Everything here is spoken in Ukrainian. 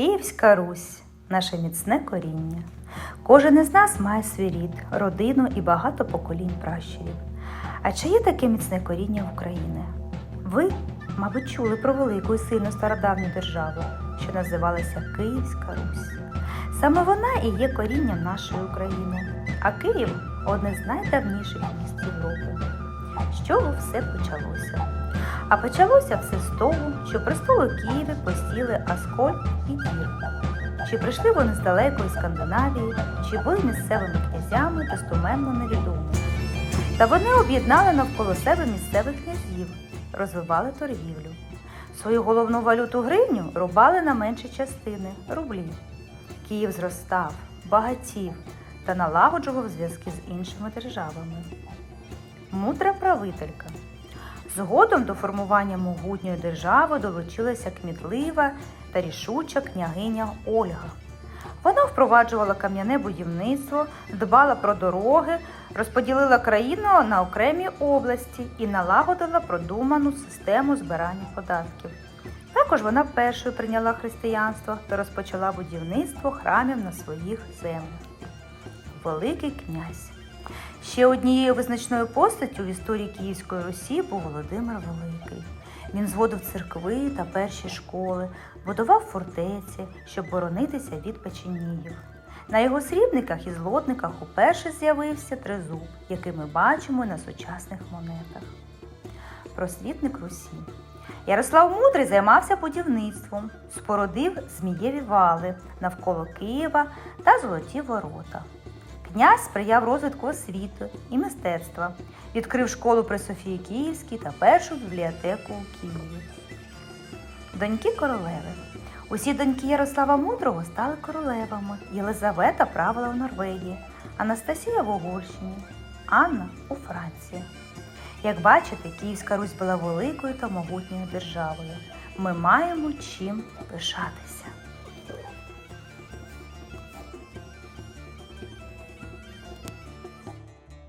Київська Русь наше міцне коріння. Кожен із нас має свій рід, родину і багато поколінь пращурів. А чи є таке міцне коріння України? Ви, мабуть, чули про велику і сильну стародавню державу, що називалася Київська Русь. Саме вона і є корінням нашої України, а Київ одне з найдавніших міст Європи. З чого все почалося? А почалося все з того, що престол у Києві посіли Аскольд і Кір. Чи прийшли вони з далекої Скандинавії, чи були місцевими князями, достоменно невідомо. Та вони об'єднали навколо себе місцевих князів, розвивали торгівлю. Свою головну валюту гривню рубали на менші частини рублі. Київ зростав, багатів та налагоджував зв'язки з іншими державами. Мудра правителька. Згодом до формування могутньої держави долучилася кмітлива та рішуча княгиня Ольга. Вона впроваджувала кам'яне будівництво, дбала про дороги, розподілила країну на окремі області і налагодила продуману систему збирання податків. Також вона першою прийняла християнство та розпочала будівництво храмів на своїх землях. Великий князь. Ще однією визначною постаттю в історії Київської Русі був Володимир Великий. Він зводив церкви та перші школи, будував фортеці, щоб боронитися від печеніїв. На його срібниках і злотниках уперше з'явився тризуб, який ми бачимо на сучасних монетах. Просвітник Русі. Ярослав Мудрий займався будівництвом, спорудив змієві вали навколо Києва та золоті ворота. Князь сприяв розвитку освіти і мистецтва, відкрив школу при Софії Київській та першу бібліотеку у Києві. Доньки королеви. Усі доньки Ярослава Мудрого стали королевами. Єлизавета правила в Норвегії, Анастасія в Угорщині, Анна у Франції. Як бачите, Київська Русь була великою та могутньою державою. Ми маємо чим пишатися.